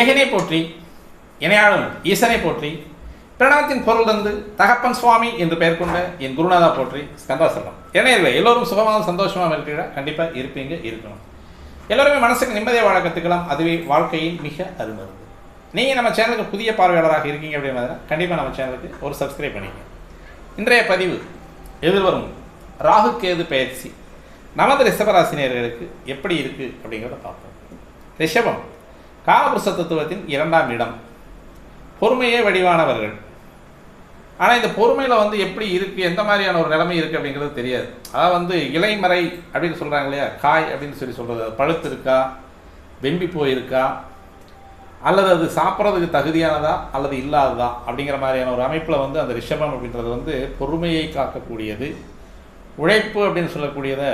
ஏகனை போற்றி இணையாளும் ஈசனை போற்றி பிரணவத்தின் பொருள் தந்து தகப்பன் சுவாமி என்று பெயர் கொண்ட என் குருநாதா போற்றி ஸ்கந்தாசனம் இணையர்களே எல்லோரும் சுகமாக சந்தோஷமாக இருக்கிறீங்களா கண்டிப்பாக இருப்பீங்க இருக்கணும். எல்லோருமே மனசுக்கு நிம்மதியாக வாழ கற்றுக்கலாம் அதுவே வாழ்க்கையின் மிக அருமருந்து. நீங்கள் நம்ம சேனலுக்கு புதிய பார்வையாளராக இருக்கீங்க அப்படின்னா கண்டிப்பாக நம்ம சேனலுக்கு ஒரு சப்ஸ்கிரைப் பண்ணிக்கங்க. இன்றைய பதிவு எதிர்வரும் ராகு கேது பயிற்சி. நமது ரிஷபராசினியர்களுக்கு எப்படி இருக்குது அப்படிங்கிறத பார்ப்போம். ரிஷபம் காலபுருஷ தத்துவத்தின் இரண்டாம் இடம். பொறுமையே வடிவானவர்கள். ஆனால் இந்த பொறுமையில் வந்து எப்படி இருக்குது எந்த மாதிரியான ஒரு நிலைமை இருக்குது அப்படிங்கிறது தெரியாது. அதாவது வந்து இலைமறை அப்படின்னு சொல்கிறாங்க இல்லையா? காய் அப்படின்னு சொல்லி சொல்கிறது அது பழுத்து இருக்கா? வெம்பி போயிருக்கா? அல்லது அது சாப்பிட்றதுக்கு தகுதியானதா? அல்லது இல்லாததா? அப்படிங்கிற மாதிரியான ஒரு அமைப்பில் வந்து அந்த ரிஷபம் அப்படின்றது வந்து பொறுமையை காக்கக்கூடியது. உழைப்பு அப்படின்னு சொல்லக்கூடியதை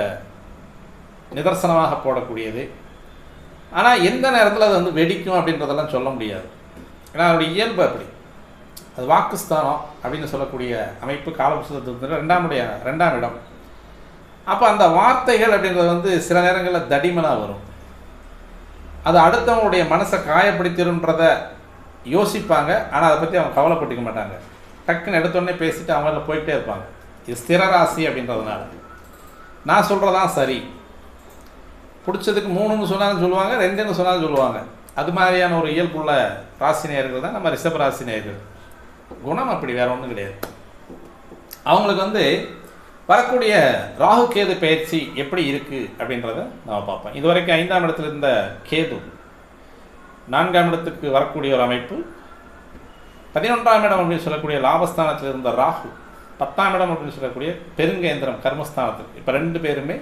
நிதர்சனமாக போடக்கூடியது. ஆனால் எந்த நேரத்தில் அது வந்து வெடிக்கும் அப்படின்றதெல்லாம் சொல்ல முடியாது. ஏன்னா அதனுடைய இயல்பு அப்படி. அது வாக்குஸ்தானம் அப்படின்னு சொல்லக்கூடிய அமைப்பு காலபுஷத்துக்கு ரெண்டாம் உடைய ரெண்டாம் இடம். அப்போ அந்த வார்த்தைகள் அப்படின்றது வந்து சில நேரங்களில் தடிமனாக வரும். அது அடுத்தவங்களுடைய மனசை காயப்படுத்திடும்ன்றத யோசிப்பாங்க. ஆனால் அதை பற்றி அவங்க கவலைப்பட்டுக்க மாட்டாங்க. டக்குன்னு எடுத்தோடனே பேசிட்டு அவங்கள போயிட்டே இருப்பாங்க. இது ஸ்திரராசி அப்படின்றதுனால. நான் சொல்கிறதான் சரி. பிடிச்சதுக்கு மூணுன்னு சொன்னாலும் சொல்லுவாங்க ரெண்டுன்னு சொன்னாலும் சொல்லுவாங்க. அது மாதிரியான ஒரு இயல்புள்ள ராசி நேயர்கள் தான் நம்ம ரிஷப ராசி நேயர்கள் குணம் அப்படி வேற ஒன்றும் கிடையாது. அவங்களுக்கு வந்து வரக்கூடிய ராகு கேது பயிற்சி எப்படி இருக்குது அப்படின்றத நம்ம பார்ப்போம். இதுவரைக்கும் ஐந்தாம் இடத்துல இருந்த கேது நான்காம் இடத்துக்கு வரக்கூடிய ஒரு அமைப்பு பதினொன்றாம் இடம் அப்படின்னு சொல்லக்கூடிய லாபஸ்தானத்தில் இருந்த ராகு பத்தாம் இடம் அப்படின்னு சொல்லக்கூடிய பெருங்கேந்திரம் கர்மஸ்தானத்தில். இப்போ ரெண்டு பேருமே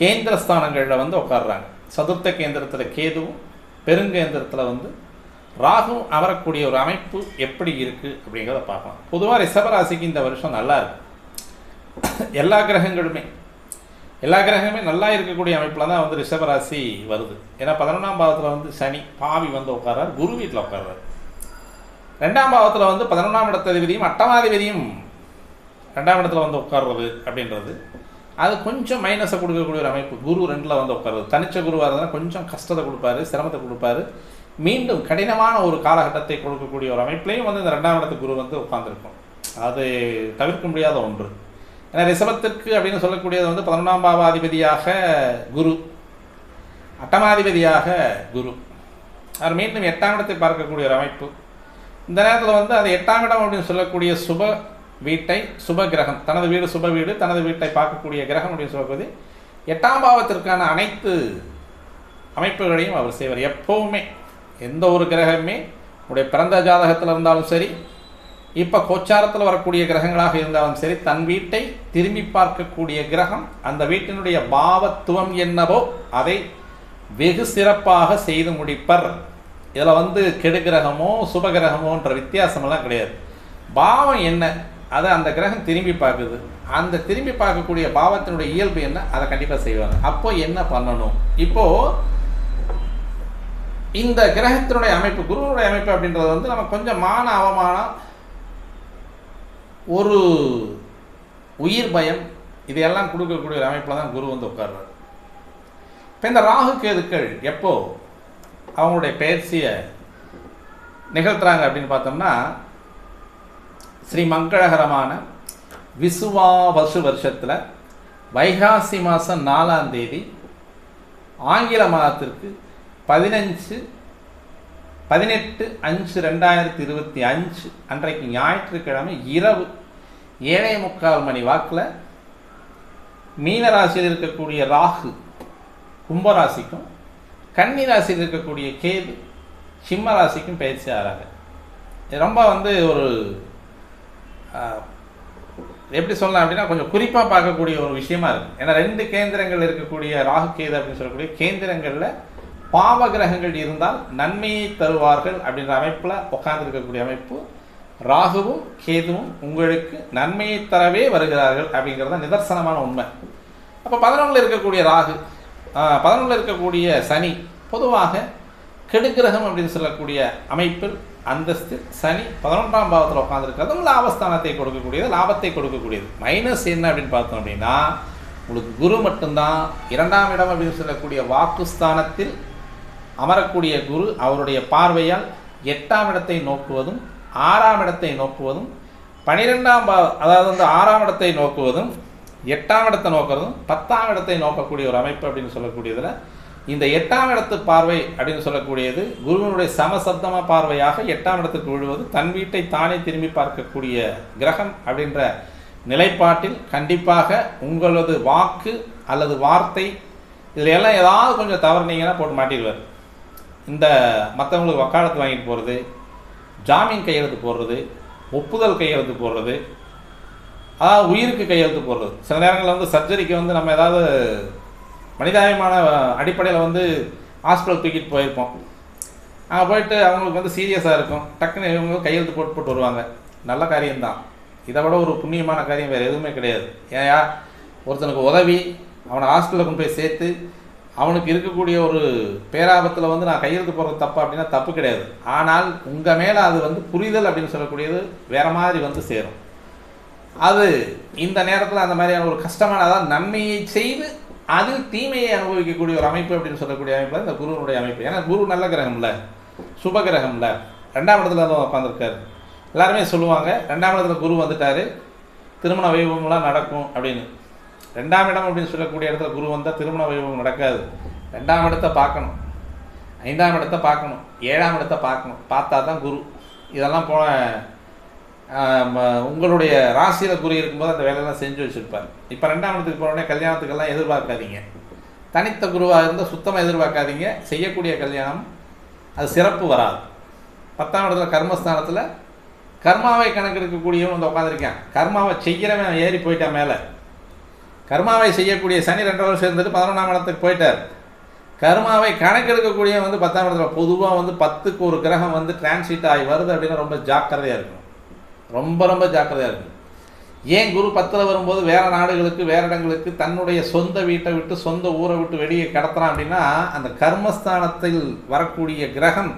கேந்திர ஸ்தானங்களில் வந்து உட்காடுறாங்க சதுர்த்த கேந்திரத்தில் கேதுவும் பெருங்கேந்திரத்தில் வந்து ராகு அமரக்கூடிய ஒரு அமைப்பு எப்படி இருக்குது அப்படிங்கிறத பார்க்கலாம். பொதுவாக ரிஷபராசிக்கு இந்த வருஷம் நல்லா இருக்கு. எல்லா கிரகங்களுமே எல்லா கிரகமே நல்லா இருக்கக்கூடிய அமைப்பில் தான் வந்து ரிஷபராசி வருது. ஏன்னா பதினொன்றாம் பாவத்தில் வந்து சனி பாவி வந்து உட்கார்றார் குரு வீட்டில் உட்கார்றார் ரெண்டாம் பாவத்தில் வந்து பதினொன்றாம் இடத்ததிபதியும் அட்டமாதிபதியும் ரெண்டாம் இடத்துல வந்து உட்கார்றது அப்படின்றது. அது கொஞ்சம் மைனஸை கொடுக்கக்கூடிய ஒரு அமைப்பு. குரு ரெண்டில் வந்து உட்காருது தனிச்ச குருவாக இருந்தால் கொஞ்சம் கஷ்டத்தை கொடுப்பாரு சிரமத்தை கொடுப்பாரு. மீண்டும் கடினமான ஒரு காலகட்டத்தை கொடுக்கக்கூடிய ஒரு அமைப்புலையும் வந்து இந்த ரெண்டாம் இடத்து குரு வந்து உட்காந்துருக்கும் அது தவிர்க்க முடியாத ஒன்று. ஏன்னா ரிசபத்திற்கு அப்படின்னு சொல்லக்கூடியது வந்து பதினொன்றாம் பாவாதிபதியாக குரு. அட்டமாதிபதியாக குரு. அவர் மீண்டும் எட்டாம் இடத்தை பார்க்கக்கூடிய ஒரு அமைப்பு. இந்த நேரத்தில் வந்து அது எட்டாம் இடம் அப்படின்னு சொல்லக்கூடிய சுப வீட்டை சுப கிரகம் தனது வீடு சுப வீடு தனது வீட்டை பார்க்கக்கூடிய கிரகம் அப்படின்னு சொல்லக்கூடிய எட்டாம் பாவத்திற்கான அனைத்து அமைப்புகளையும் அவர் செய்வார். எப்போவுமே எந்த ஒரு கிரகமே உடைய பிறந்த ஜாதகத்தில் இருந்தாலும் சரி இப்போ கோச்சாரத்தில் வரக்கூடிய கிரகங்களாக இருந்தாலும் சரி தன் வீட்டை திரும்பி பார்க்கக்கூடிய கிரகம் அந்த வீட்டினுடைய பாவத்துவம் என்னவோ அதை வெகு சிறப்பாக செய்து முடிப்பர். இதில் வந்து கெடுகிரகமோ சுபகிரகமோன்ற வித்தியாசமெல்லாம் கிடையாது. பாவம் என்ன? அதை அந்த கிரகம் திரும்பி பார்க்குது. அந்த திரும்பி பார்க்கக்கூடிய பாவத்தினுடைய இயல்பு என்ன? அதை கண்டிப்பாக செய்வாங்க. அப்போ என்ன பண்ணணும்? இப்போது இந்த கிரகத்தினுடைய அமைப்பு குருவனுடைய அமைப்பு அப்படின்றது வந்து நம்ம கொஞ்சம் மான அவமானம் ஒரு உயிர் பயம் இதையெல்லாம் கொடுக்கக்கூடிய ஒரு அமைப்பில் தான் குரு வந்து உட்கார்றாரு. இப்போ இந்த ராகு கேதுக்கள் எப்போ அவங்களுடைய பயிற்சியை நிகழ்த்துறாங்க அப்படின்னு பார்த்தோம்னா ஸ்ரீ மங்களகரமான விசுவாவசு வருஷத்தில் வைகாசி மாதம் நாலாம் தேதி ஆங்கில மாதத்திற்கு பதினஞ்சு பதினெட்டு அஞ்சு ரெண்டாயிரத்தி இருபத்தி அஞ்சு அன்றைக்கு ஞாயிற்றுக்கிழமை இரவு ஏழை முக்கால் மணி வாக்கில் மீனராசியில் இருக்கக்கூடிய ராகு கும்பராசிக்கும் கன்னி ராசியில் இருக்கக்கூடிய கேது சிம்ம ராசிக்கும் பயிற்சி ஆகிறாங்க ரொம்ப வந்து ஒரு எப்படி சொல்லலாம் அப்படின்னா கொஞ்சம் குறிப்பாக பார்க்கக்கூடிய ஒரு விஷயமா இருக்குது ஏன்னா ரெண்டு கேந்திரங்கள் இருக்கக்கூடிய ராகு கேது அப்படின்னு சொல்லக்கூடிய கேந்திரங்களில் பாவ கிரகங்கள் இருந்தால் நன்மையை தருவார்கள் அப்படின்ற அமைப்பில் உட்கார்ந்துருக்கக்கூடிய அமைப்பு ராகுவும் கேதுவும் உங்களுக்கு நன்மையை தரவே வருகிறார்கள் அப்படிங்கிறது தான் நிதர்சனமான உண்மை. அப்போ பதினொன்றில் இருக்கக்கூடிய ராகு பதினொன்றில் இருக்கக்கூடிய சனி பொதுவாக கெடுகிரகம் அப்படின்னு சொல்லக்கூடிய அமைப்பில் அந்தஸ்து சனி பதினொன்றாம் பாவத்தில் உட்காந்துருக்கிறது லாபஸ்தானத்தை கொடுக்கக்கூடியது லாபத்தை கொடுக்கக்கூடியது. மைனஸ் என்ன அப்படின்னு பார்த்தோம் அப்படின்னா உங்களுக்கு குரு மட்டும்தான் இரண்டாம் இடம் அப்படின்னு சொல்லக்கூடிய வாக்குஸ்தானத்தில் அமரக்கூடிய குரு அவருடைய பார்வையால் எட்டாம் இடத்தை நோக்குவதும் ஆறாம் இடத்தை நோக்குவதும் பனிரெண்டாம் பா அதாவது வந்து ஆறாம் இடத்தை நோக்குவதும் எட்டாம் இடத்தை நோக்குறதும் பத்தாம் இடத்தை நோக்கக்கூடிய ஒரு அமைப்பு அப்படின்னு சொல்லக்கூடியதில் இந்த எட்டாம் இடத்து பார்வை அப்படின்னு சொல்லக்கூடியது குருவினுடைய சமசப்தம பார்வையாக எட்டாம் இடத்துக்கு விழுவது தன் வீட்டை தானே திரும்பி பார்க்கக்கூடிய கிரகம் அப்படின்ற நிலைப்பாட்டில் கண்டிப்பாக உங்களது வாக்கு அல்லது வார்த்தை இதில் எல்லாம் ஏதாவது கொஞ்சம் தவறுனீங்கன்னா போட்டு மாட்டிடுவார். இந்த மற்றவங்களுக்கு வக்காலத்து வாங்கிட்டு போகிறது ஜாமீன் கையெழுத்து போடுறது ஒப்புதல் கையெழுத்து போடுறது அதாவது உயிருக்கு கையெழுத்து போடுறது. சில நேரங்களில் வந்து சர்ஜரிக்கு வந்து நம்ம ஏதாவது மனிதாபிமான அடிப்படையில் வந்து ஹாஸ்பிட்டல் தூக்கிட்டு போயிருப்போம். அங்கே போயிட்டு அவங்களுக்கு வந்து சீரியஸாக இருக்கும். டக்குன்னு இவங்க கையெழுத்து போட்டு போட்டு வருவாங்க. நல்ல காரியம்தான். இதை விட ஒரு புண்ணியமான காரியம் வேறு எதுவுமே கிடையாது. ஏயா ஒருத்தனுக்கு உதவி அவனை ஹாஸ்பிட்டலில் கொண்டு போய் சேர்த்து அவனுக்கு இருக்கக்கூடிய ஒரு பேராபத்தில் வந்து நான் கையெழுத்து போடுறது தப்பு அப்படின்னா தப்பு கிடையாது. ஆனால் உங்கள் மேலே அது வந்து புரிதல் அப்படின்னு சொல்லக்கூடியது வேறு மாதிரி வந்து சேரும். அது இந்த நேரத்தில் அந்த மாதிரியான ஒரு கஷ்டமான அதாவது நன்மையை செய்து அதில் தீமையை அனுபவிக்கக்கூடிய ஒரு அமைப்பு அப்படின்னு சொல்லக்கூடிய அமைப்பு தான் இந்த குருவனுடைய அமைப்பு. ஏன்னா குரு நல்ல கிரகம்ல சுப கிரகம்ல. ரெண்டாம் இடத்துல தான் உட்காந்துருக்காரு எல்லாருமே சொல்லுவாங்க ரெண்டாம் இடத்துல குரு வந்துட்டார் திருமண வைபவம்லாம் நடக்கும் அப்படின்னு. ரெண்டாம் இடம் அப்படின்னு சொல்லக்கூடிய இடத்துல குரு வந்தால் திருமண வைபவம் நடக்காது. ரெண்டாம் இடத்த பார்க்கணும். ஐந்தாம் இடத்த பார்க்கணும். ஏழாம் இடத்த பார்க்கணும். பார்த்தா தான் குரு. இதெல்லாம் போன உங்களுடைய ராசியில் குறி இருக்கும்போது அந்த வேலையெல்லாம் செஞ்சு வச்சுருப்பார். இப்போ ரெண்டாம் இடத்துக்கு போனோடனே கல்யாணத்துக்கெல்லாம் எதிர்பார்க்காதீங்க. தனித்த குருவாக இருந்தால் சுத்தமாக எதிர்பார்க்காதீங்க. செய்யக்கூடிய கல்யாணம் அது சிறப்பு வராது. பத்தாம் இடத்துல கர்மஸ்தானத்தில் கர்மாவை கணக்கெடுக்கக்கூடியவன் வந்து உட்காந்துருக்கேன் கர்மாவை செய்கிறவன் ஏறி போயிட்டான் மேலே. கர்மாவை செய்யக்கூடிய சனி ரெண்டு வருஷம் இருந்துட்டு பதினொன்றாம் இடத்துக்கு போயிட்டார். கர்மாவை கணக்கெடுக்கக்கூடிய வந்து பத்தாம் இடத்துல பொதுவாக வந்து பத்துக்கு ஒரு கிரகம் வந்து டிரான்சிட் ஆகி வருது அப்படின்னா ரொம்ப ஜாக்கிரதையாக இருக்கும். ரொம்ப ரொம்ப ஜாக்கிரதையாக இருக்கும் ஏன் குரு பத்தில் வரும்போது வேறு நாடுகளுக்கு வேற இடங்களுக்கு தன்னுடைய சொந்த வீட்டை விட்டு சொந்த ஊரை விட்டு வெளியே கடத்துறான் அப்படின்னா அந்த கர்மஸ்தானத்தில் வரக்கூடிய கிரகம்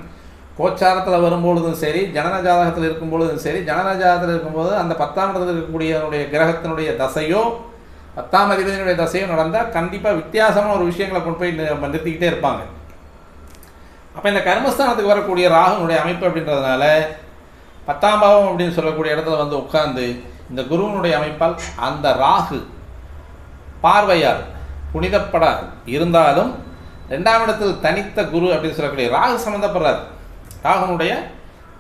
கோச்சாரத்தில் வரும்பொழுதும் சரி ஜனன ஜாதகத்தில் இருக்கும் பொழுதும் சரி ஜனன ஜாதகத்தில் இருக்கும்போது அந்த பத்தாம் இடத்தில் இருக்கக்கூடியவனுடைய கிரகத்தினுடைய தசையோ பத்தாம் அதிபதியினுடைய தசையோ நடந்தால் கண்டிப்பாக வித்தியாசமான ஒரு விஷயங்களை கொண்டு போய் நிறுத்திக்கிட்டே இருப்பாங்க. அப்போ இந்த கர்மஸ்தானத்துக்கு வரக்கூடிய ராகுனுடைய அமைப்பு அப்படின்றதுனால பத்தாம் பாவம் அப்படின்னு சொல்லக்கூடிய இடத்துல வந்து உட்கார்ந்து இந்த குருவனுடைய அமைப்பால் அந்த ராகு பார்வையால் புனிதப்பட இருந்தாலும் ரெண்டாம் இடத்தில் தனித்த குரு அப்படின்னு சொல்லக்கூடிய ராகு சம்மந்தப்படுறார் ராகுனுடைய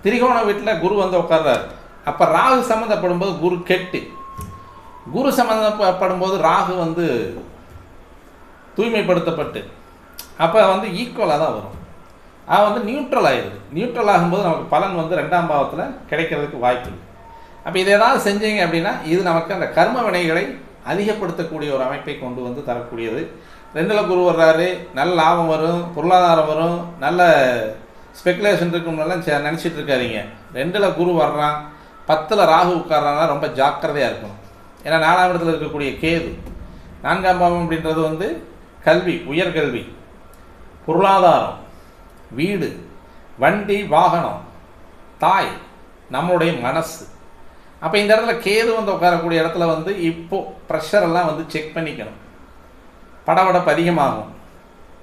திரிகோண வீட்டில் குரு வந்து உட்கார்றார். அப்போ ராகு சம்மந்தப்படும் போது குரு கெட்டு. குரு சம்மந்தப்படும் போது ராகு வந்து தூய்மைப்படுத்தப்பட்டு. அப்போ வந்து ஈக்குவலாக தான் வரும். அவன் வந்து நியூட்ரல் ஆயிடுது. நியூட்ரல் ஆகும்போது நமக்கு பலன் வந்து ரெண்டாம் பாவத்தில் கிடைக்கிறதுக்கு வாய்ப்பு இல்லை அப்போ இதை ஏதாவது செஞ்சீங்க அப்படின்னா இது நமக்கு அந்த கர்ம வினைகளை அதிகப்படுத்தக்கூடிய ஒரு அமைப்பை கொண்டு வந்து தரக்கூடியது. ரெண்டில் குரு வர்றாரு நல்ல லாபம் வரும் பொருளாதாரம் வரும் நல்ல ஸ்பெகுலேஷன் இருக்கும்னெல்லாம் சே- நினச்சிட்டு இருக்காதீங்க. ரெண்டில் குரு வர்றான் பத்தில் ராகு உட்கார்றான்னா ரொம்ப ஜாக்கிரதையாக இருக்கணும். ஏன்னா நாலாம் இடத்துல இருக்கக்கூடிய கேது நான்காம் பாவம் அப்படின்றது வந்து கல்வி உயர்கல்வி பொருளாதாரம் வீடு வண்டி வாகனம் தாய் நம்மளுடைய மனசு. அப்போ இந்த இடத்துல கேது வந்து உட்காரக்கூடிய இடத்துல வந்து இப்போது ப்ரெஷரெல்லாம் வந்து செக் பண்ணிக்கணும். படபடப்பு அதிகமாகும்.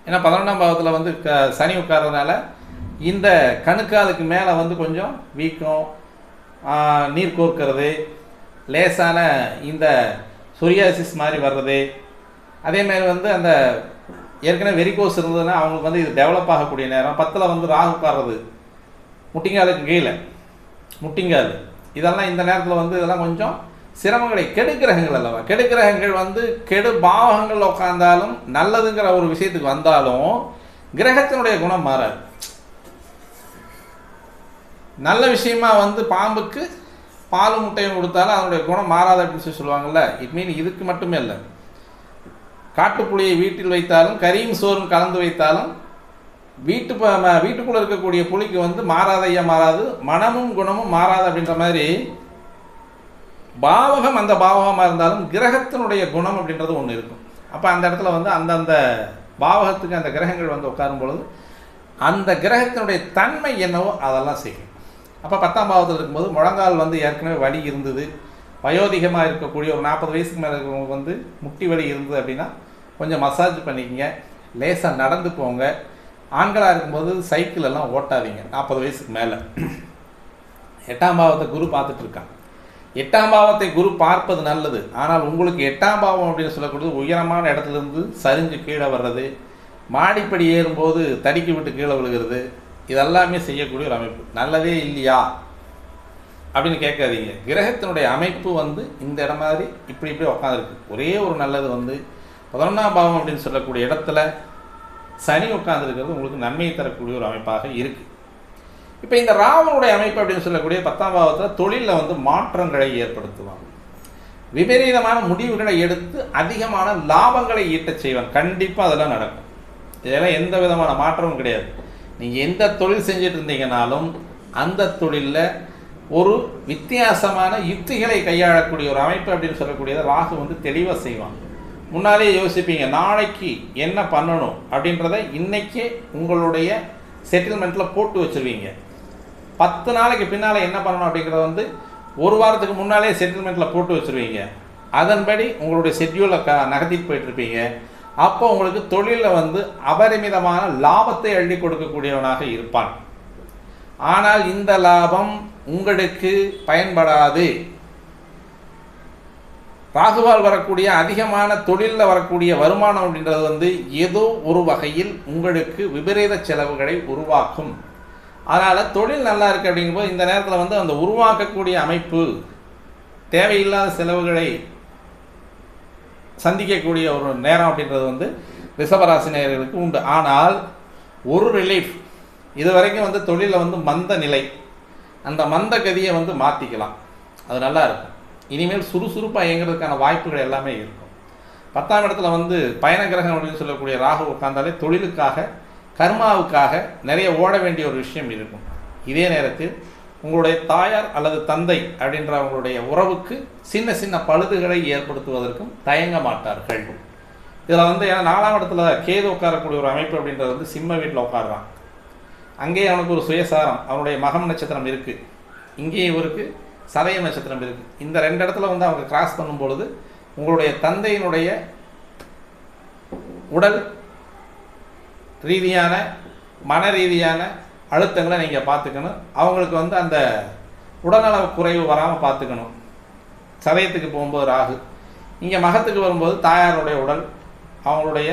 ஏன்னா பதினொன்றாம் பாவத்தில் வந்து க சனி உட்கார்றதுனால இந்த கணுக்காலுக்கு மேலே வந்து கொஞ்சம் வீக்கம் நீர் கோர்க்கிறது லேசான இந்த சொரியாசிஸ் மாதிரி வர்றது அதேமாரி வந்து அந்த ஏற்கனவே வெரிகோஸ் இருந்ததுன்னா அவங்களுக்கு வந்து இது டெவலப் ஆகக்கூடிய நேரம். பத்தில் வந்து ராகு பாடுறது முட்டிங்காலுக்கு கீழே. முட்டிங்கால். இதெல்லாம் இந்த நேரத்தில் வந்து இதெல்லாம் கொஞ்சம் சிரமங்களை கெடுக்கிரகங்கள் அல்லவா? கெடுக்கிரகங்கள் வந்து கெடு பாவகங்கள் உட்காந்தாலும் நல்லதுங்கிற ஒரு விஷயத்துக்கு வந்தாலும் கிரகத்தினுடைய குணம் மாறாது. நல்ல விஷயமா வந்து பாம்புக்கு பால் முட்டையும் கொடுத்தாலும் அதனுடைய குணம் மாறாது அப்படின்னு சொல்லி சொல்லுவாங்கல்ல. இட் மீன் இதுக்கு மட்டுமே இல்லை. காட்டுப்புளியை வீட்டில் வைத்தாலும் கரியும் சோறும் கலந்து வைத்தாலும் வீட்டு ப- ம- இருக்கக்கூடிய புளிக்கு வந்து மாறாத ஐயா மாறாது மனமும் குணமும் மாறாது அப்படின்ற மாதிரி பாவகம் அந்த பாவகமாக இருந்தாலும் கிரகத்தினுடைய குணம் அப்படின்றது ஒன்று இருக்கும். அப்போ அந்த இடத்துல வந்து அந்தந்த பாவகத்துக்கு அந்த கிரகங்கள் வந்து உட்காரும் பொழுது அந்த கிரகத்தினுடைய தன்மை என்னவோ அதெல்லாம் செய்யும். அப்போ பத்தாம் பாவத்தில் இருக்கும்போது முழங்கால் வந்து ஏற்கனவே வலி இருந்தது. வயோதிகமாக இருக்கக்கூடிய ஒரு நாற்பது வயசுக்கு மேலே இருக்கிறவங்களுக்கு வந்து முட்டி வலி இருந்தது அப்படின்னா கொஞ்சம் மசாஜ் பண்ணிக்கங்க. லேசாக நடந்து போங்க. ஆண்களாக இருக்கும்போது சைக்கிள் எல்லாம் ஓட்டாதீங்க. நாற்பது வயசுக்கு மேலே. எட்டாம் பாவத்தை குரு பார்த்துட்ருக்காங்க எட்டாம் பாவத்தை குரு பார்ப்பது நல்லது. ஆனால் உங்களுக்கு எட்டாம் பாவம் அப்படின்னு சொல்லக்கூடியது உயரமான இடத்துல இருந்து சரிஞ்சு கீழே வர்றது மாடிப்படி ஏறும்போது தடுக்கி விட்டு கீழே விழுகிறது இதெல்லாமே செய்யக்கூடிய ஒரு அமைப்பு. நல்லதே இல்லையா? அப்படின்னு கேட்காதீங்க. கிரகத்தினுடைய அமைப்பு வந்து இந்த இடம் மாதிரி இப்படி இப்படி உட்காந்துருக்கு ஒரே ஒரு நல்லது வந்து பதினொன்றாம் பாவம் அப்படின்னு சொல்லக்கூடிய இடத்துல சனி உட்காந்துருக்கிறது உங்களுக்கு நன்மையை தரக்கூடிய ஒரு அமைப்பாக இருக்குது இப்போ இந்த ராவனுடைய அமைப்பு அப்படின்னு சொல்லக்கூடிய பத்தாம் பாவத்தில் தொழிலில் வந்து மாற்றங்களை ஏற்படுத்துவாங்க. விபரீதமான முடிவுகளை எடுத்து அதிகமான லாபங்களை ஈட்டச் செய்வான் கண்டிப்பாக அதெல்லாம் நடக்கும். இதெல்லாம் எந்த விதமான மாற்றமும் கிடையாது. நீங்கள் எந்த தொழில் செஞ்சுட்டு இருந்தீங்கனாலும் அந்த தொழிலில் ஒரு வித்தியாசமான யுக்திகளை கையாளக்கூடிய ஒரு அமைப்பு அப்படின்னு சொல்லக்கூடியதை ராகு வந்து தெளிவாக செய்வாங்க. முன்னாலே யோசிப்பீங்க நாளைக்கு என்ன பண்ணணும் அப்படின்றத இன்றைக்கே உங்களுடைய செட்டில்மெண்ட்டில் போட்டு வச்சுருவீங்க. பத்து நாளைக்கு பின்னால் என்ன பண்ணணும் அப்படிங்கிறத வந்து ஒரு வாரத்துக்கு முன்னாலே செட்டில்மெண்ட்டில் போட்டு வச்சுருவீங்க. அதன்படி உங்களுடைய ஷெட்யூலை க நகர்த்திட்டு போயிட்டுருப்பீங்க. அப்போ உங்களுக்கு தொழிலில் வந்து அபரிமிதமான லாபத்தை அள்ளி கொடுக்கக்கூடியவனாக இருப்பான். ஆனால் இந்த லாபம் உங்களுக்கு பயன்படாது. ராகுவால் வரக்கூடிய அதிகமான தொழிலில் வரக்கூடிய வருமானம் அப்படின்றது வந்து ஏதோ ஒரு வகையில் உங்களுக்கு விபரீத செலவுகளை உருவாக்கும். அதனால் தொழில் நல்லா இருக்குது அப்படிங்கும்போது இந்த நேரத்தில் வந்து அந்த உருவாக்கக்கூடிய அமைப்பு தேவையில்லாத செலவுகளை சந்திக்கக்கூடிய ஒரு நேரம் அப்படின்றது வந்து ரிஷபராசி நேயர்களுக்கு உண்டு. ஆனால் ஒரு ரிலீஃப் இது வரைக்கும் வந்து தொழிலில் வந்து மந்த நிலை. அந்த மந்த கதியை வந்து மாற்றிக்கலாம் அது நல்லா இருக்கும். இனிமேல் சுறுசுறுப்பாக இயங்குறதுக்கான வாய்ப்புகள் எல்லாமே இருக்கும். பத்தாம் இடத்துல வந்து பயண கிரகம் அப்படின்னு சொல்லக்கூடிய ராகு உட்கார்ந்தாலே தொழிலுக்காக கர்மாவுக்காக நிறைய ஓட வேண்டிய ஒரு விஷயம் இருக்கும். இதே நேரத்தில் உங்களுடைய தாயார் அல்லது தந்தை அப்படின்ற அவங்களுடைய உறவுக்கு சின்ன சின்ன பழுதுகளை ஏற்படுத்துவதற்கும் தயங்க மாட்டார்கள். இதில் வந்து ஏன்னா நாலாம் இடத்துல கேது உட்காரக்கூடிய ஒரு அமைப்பு அப்படின்றது வந்து சிம்ம வீட்டில் உட்காடுறான் அங்கேயே அவனுக்கு ஒரு சுயசாரம். அவனுடைய மகம் நட்சத்திரம் இருக்குது இங்கேயும் இவருக்கு சதய நட்சத்திரம் இருக்குது இந்த ரெண்டு இடத்துல வந்து அவங்க கிராஸ் பண்ணும் பொழுது உங்களுடைய தந்தையினுடைய உடல் ரீதியான மன ரீதியான அழுத்தங்களை நீங்கள் பார்த்துக்கணும். அவங்களுக்கு வந்து அந்த உடல்நல குறைவு வராமல் பார்த்துக்கணும். சதயத்துக்கு போகும்போது ராகு. இங்கே மகத்துக்கு வரும்போது தாயாருடைய உடல் அவங்களுடைய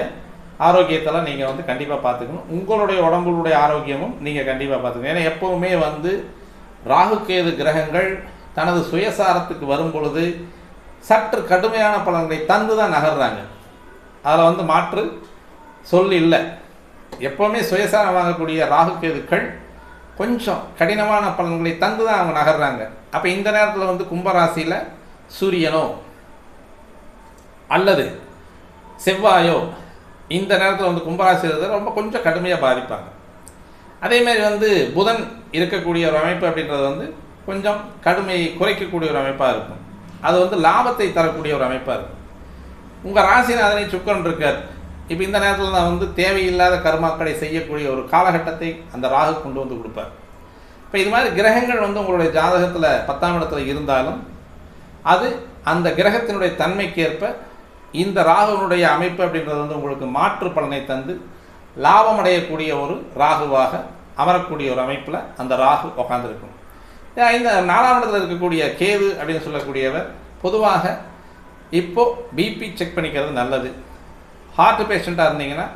ஆரோக்கியத்தெல்லாம் நீங்கள் வந்து கண்டிப்பாக பார்த்துக்கணும். உங்களுடைய உடம்புடைய ஆரோக்கியமும் நீங்கள் கண்டிப்பாக பார்த்துக்கணும். ஏன்னா எப்போவுமே வந்து ராகு கேது கிரகங்கள் தனது சுயசாரத்துக்கு வரும் பொழுது சற்று கடுமையான பலன்களை தந்து தான் நகர்றாங்க. அதில் வந்து மாற்று சொல் இல்லை. எப்போவுமே சுயசாரம் வாங்கக்கூடிய ராகு கேதுக்கள் கொஞ்சம் கடினமான பலன்களை தந்து தான் அவங்க நகர்றாங்க. அப்போ இந்த நேரத்தில் வந்து கும்பராசியில் சூரியனோ அல்லது செவ்வாயோ இந்த நேரத்தில் வந்து கும்பராசிரியர்கள் ரொம்ப கொஞ்சம் கடுமையாக பாதிப்பாங்க. அதேமாதிரி வந்து புதன் இருக்கக்கூடிய ஒரு அமைப்பு அப்படின்றது வந்து கொஞ்சம் கடுமையை குறைக்கக்கூடிய ஒரு அமைப்பாக இருக்கும். அது வந்து லாபத்தை தரக்கூடிய ஒரு அமைப்பாக இருக்கும். உங்கள் ராசிநாதனை சுக்கரன் இருக்கார். இப்போ இந்த நேரத்தில் தான் வந்து தேவையில்லாத கர்மாக்களை செய்யக்கூடிய ஒரு காலகட்டத்தை அந்த ராகு கொண்டு வந்து கொடுப்பார். இப்போ இது மாதிரி கிரகங்கள் வந்து உங்களுடைய ஜாதகத்தில் பத்தாம் இடத்துல இருந்தாலும் அது அந்த கிரகத்தினுடைய தன்மைக்கேற்ப இந்த ராகுனுடைய அமைப்பு அப்படின்றது வந்து உங்களுக்கு மாற்று பலனை தந்து லாபம் அடையக்கூடிய ஒரு ராகுவாக அமரக்கூடிய ஒரு அமைப்பில் அந்த ராகு உட்காந்துருக்கும் இந்த நாலாம் இடத்துல இருக்கக்கூடிய கேது அப்படின்னு சொல்லக்கூடியவர் பொதுவாக இப்போது பிபி செக் பண்ணிக்கிறது நல்லது. ஹார்ட் பேஷண்ட்டாக இருந்தீங்கன்னா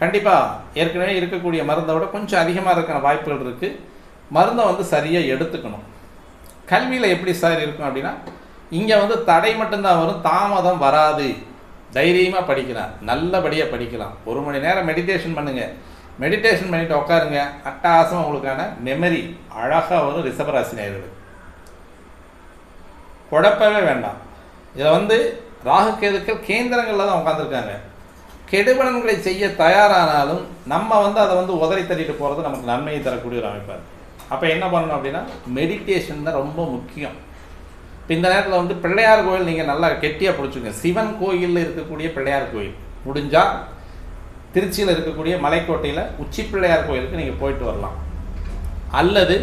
கண்டிப்பாக ஏற்கனவே இருக்கக்கூடிய மருந்தை விட கொஞ்சம் அதிகமாக இருக்கிற வாய்ப்புகள் இருக்குது மருந்தை வந்து சரியாக எடுத்துக்கணும். கல்வியில் எப்படி சார் இருக்கும் அப்படின்னா இங்கே வந்து தடை மட்டும்தான் வரும் தாமதம் வராது. தைரியமாக படிக்கலாம் நல்லபடியாக படிக்கலாம். ஒரு மணி நேரம் மெடிடேஷன் பண்ணுங்கள் மெடிடேஷன் பண்ணிட்டு உட்காருங்க அட்டாசம் உங்களுக்கான மெமரி அழகாக வரும் ரிஷபராசி நேயர்களுக்கு. குழப்பவே வேண்டாம். இதில் வந்து ராகு கேதுக்கள் கேந்திரங்களில் தான் உட்காந்துருக்காங்க கெடுபலன்களை செய்ய தயாரானாலும் நம்ம வந்து அதை வந்து உதறி தள்ளிட்டு போகிறது நமக்கு நன்மையை தரக்கூடிய ஒரு அமைப்பாக அப்போ என்ன பண்ணணும் அப்படின்னா மெடிடேஷன் தான் ரொம்ப முக்கியம். இப்போ இந்த நேரத்தில் வந்து பிள்ளையார் கோயில் நீங்கள் நல்லா கெட்டியாக பிடிச்சிங்க. சிவன் கோயிலில் இருக்கக்கூடிய பிள்ளையார் கோயில். முடிஞ்சால் திருச்சியில் இருக்கக்கூடிய மலைக்கோட்டையில் உச்சி பிள்ளையார் கோயிலுக்கு நீங்கள் போயிட்டு வரலாம். அல்லது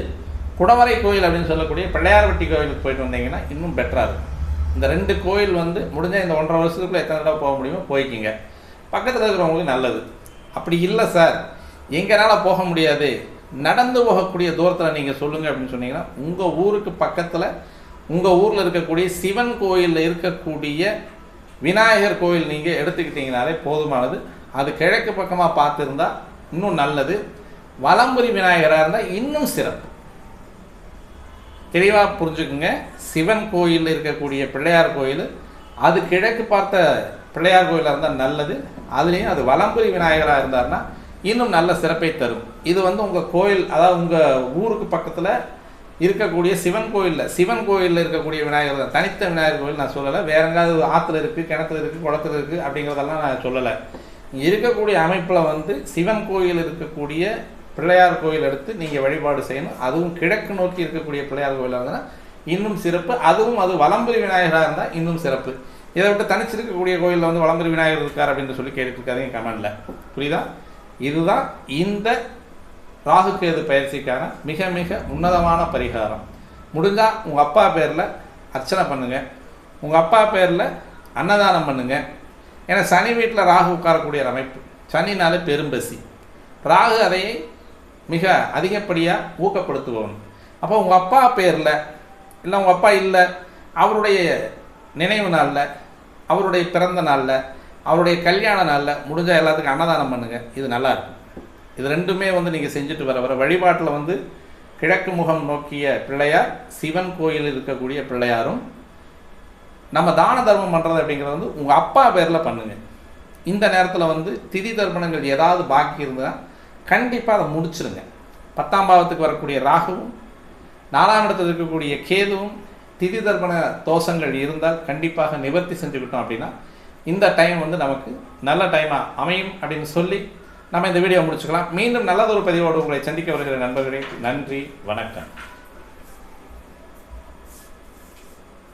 குடவரை கோயில் அப்படின்னு சொல்லக்கூடிய பிள்ளையார்பட்டி கோயிலுக்கு போயிட்டு வந்தீங்கன்னா இன்னும் பெட்டராக இருக்கும். இந்த ரெண்டு கோயில் வந்து முடிஞ்ச இந்த ஒன்றரை வருஷத்துக்குள்ள எத்தனை தடவை போக முடியுமோ போய்க்கிங்க. பக்கத்தில் இருக்கிறவங்களுக்கு நல்லது. அப்படி இல்லை சார் எங்களால் போக முடியாது. நடந்து போகக்கூடிய தூரத்தில் நீங்கள் சொல்லுங்கள் அப்படின்னு சொன்னீங்கன்னா உங்கள் ஊருக்கு பக்கத்தில் உங்கள் ஊரில் இருக்கக்கூடிய சிவன் கோயிலில் இருக்கக்கூடிய விநாயகர் கோயில் நீங்கள் எடுத்துக்கிட்டீங்கனாலே போதுமானது. அது கிழக்கு பக்கமாக பார்த்துருந்தா இன்னும் நல்லது. வலம்புரி விநாயகராக இருந்தால் இன்னும் சிறப்பு. தெளிவாக புரிஞ்சுக்குங்க. சிவன் கோயிலில் இருக்கக்கூடிய பிள்ளையார் கோயில் அது கிழக்கு பார்த்த பிள்ளையார் கோயிலாக இருந்தால் நல்லது. அதுலேயும் அது வலம்புரி விநாயகராக இருந்தார்னா இன்னும் நல்ல சிறப்பை தரும். இது வந்து உங்கள் கோயில் அதாவது உங்கள் ஊருக்கு பக்கத்தில் இருக்கக்கூடிய சிவன் கோயிலில் சிவன் கோயிலில் இருக்கக்கூடிய விநாயகர் தான். தனித்த விநாயகர் கோயில் நான் சொல்லலை. வேற எங்காவது ஆற்றுல இருக்குது கிணத்துல இருக்குது குளத்துல இருக்குது அப்படிங்கிறதெல்லாம் நான் சொல்லலை. இருக்கக்கூடிய அமைப்பில் வந்து சிவன் கோயில் இருக்கக்கூடிய பிள்ளையார் கோயில் எடுத்து நீங்கள் வழிபாடு செய்யணும். அதுவும் கிழக்கு நோக்கி இருக்கக்கூடிய பிள்ளையார் கோயிலாக இருந்ததுன்னா இன்னும் சிறப்பு. அதுவும் அது வலம்புரி விநாயகராக இருந்தால் இன்னும் சிறப்பு. இதை விட்டு தனிச்சிருக்கக்கூடிய கோயிலில் வந்து வளம்புரி விநாயகர் இருக்கார் அப்படின்னு சொல்லி கேட்டுருக்காரு என் கமெண்டில். புரியுதா? இதுதான் இந்த ராகுகேது பயிற்சிக்கான மிக மிக உன்னதமான பரிகாரம். முடிஞ்சால் உங்கள் அப்பா பேரில் அர்ச்சனை பண்ணுங்கள் உங்கள் அப்பா பேரில் அன்னதானம் பண்ணுங்கள் ஏன்னா சனி வீட்டில் ராகு உட்காரக்கூடிய ஒரு அமைப்பு. சனினாலே பெரும்பசி ராகு அதை மிக அதிகப்படியாக ஊக்கப்படுத்துபவன். அப்போ உங்கள் அப்பா பேரில் இல்லை உங்கள் அப்பா இல்லை அவருடைய நினைவு நாளில் அவருடைய பிறந்த நாளில் அவருடைய கல்யாண நாளில் முடிஞ்ச எல்லாத்துக்கும் அன்னதானம் பண்ணுங்கள் இது நல்லாயிருக்கும் இது ரெண்டுமே வந்து நீங்கள் செஞ்சுட்டு வர வர வழிபாட்டில் வந்து கிழக்கு முகம் நோக்கிய பிள்ளையார் சிவன் கோயில் இருக்கக்கூடிய பிள்ளையாரும் நம்ம தான தர்மம் பண்ணுறது அப்படிங்கிறது வந்து உங்கள் அப்பா பேரில் பண்ணுங்கள் இந்த நேரத்தில் வந்து திதி தர்ப்பணங்கள் ஏதாவது பாக்கி இருந்தால் கண்டிப்பாக அதை முடிச்சிருங்க. பத்தாம் பாவத்துக்கு வரக்கூடிய ராகுவும் நாலாம் இடத்துல இருக்கக்கூடிய கேதுவும் திதி தர்ப்பண தோஷங்கள் இருந்தால் கண்டிப்பாக நிவர்த்தி செஞ்சுக்கிட்டோம் அப்படின்னா இந்த டைம் வந்து நமக்கு நல்ல டைமாக அமையும் அப்படின்னு சொல்லி நம்ம இந்த வீடியோ முடிச்சுக்கலாம். மீண்டும் நல்லதொரு பதிவோடு உங்களை சந்திக்க வருகிற நண்பர்களே நன்றி வணக்கம்.